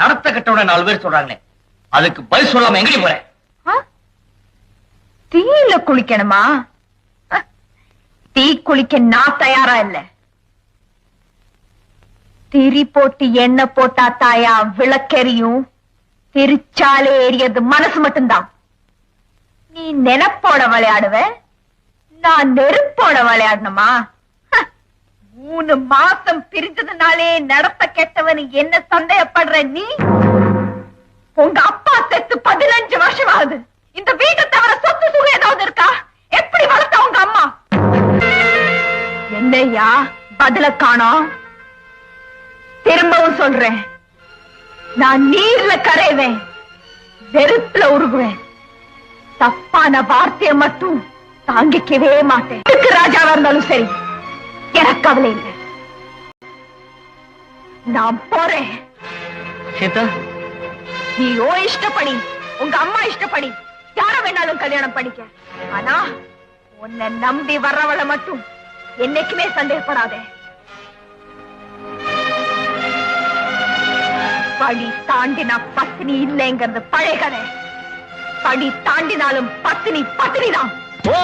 நடத்த கட்டவன நாலு பேர் சொல்றாங்களே. அதுக்கு பதில் சொல்லாம எங்கடி போறேன் தீயில குளிக்கணுமா? தீ குளிக்க நான் தயாரா இல்ல. திரி போட்டு எண்ணெய் போட்டா தாயா விளக்கெறியும். திருச்சாலே எரியது மனசு மட்டும்தான். நீ நெனப்போட விளையாடுவ? நான் நெருப்போட விளையாடணுமா? மூணு மாசம் பிரிஞ்சதுனாலே நடத்த கெட்டவனு என்ன சந்தேகப்படுற நீ? உங்க அப்பா செத்து பதினஞ்சு வருஷம் ஆகுது இந்த வீட்டை தவிர சொத்து சுகம் ஏதாவது இருக்கா? எப்படி வளர்த்த உங்க அம்மா? என்னையா பதில காணோம் திரும்பவும் சொல்றேன். நான் நீர்ல கரைவேன். வெறுப்புல உருகுவேன். தப்பான வார்த்தையை மட்டும் தாங்கிக்கவே மாட்டேன். எதுக்கு ராஜாவா இருந்தாலும் சரி. எனக்கு கவலை இல்லை. நான் போறேன். சீதா? நீ ஓ இஷ்டப்படி உங்க அம்மா இஷ்டப்படி யார வேணாலும் கல்யாணம் பண்ணிக்க. ஆனா உன்னை நம்பி வர்றவளை மட்டும் என்னைக்குமே சந்தேகப்படாதே. படி தாண்டினா பத்தினி இல்லைங்கிறது பழைய கதை. படி தாண்டினாலும் பத்தினி பத்தினிதான். ஓ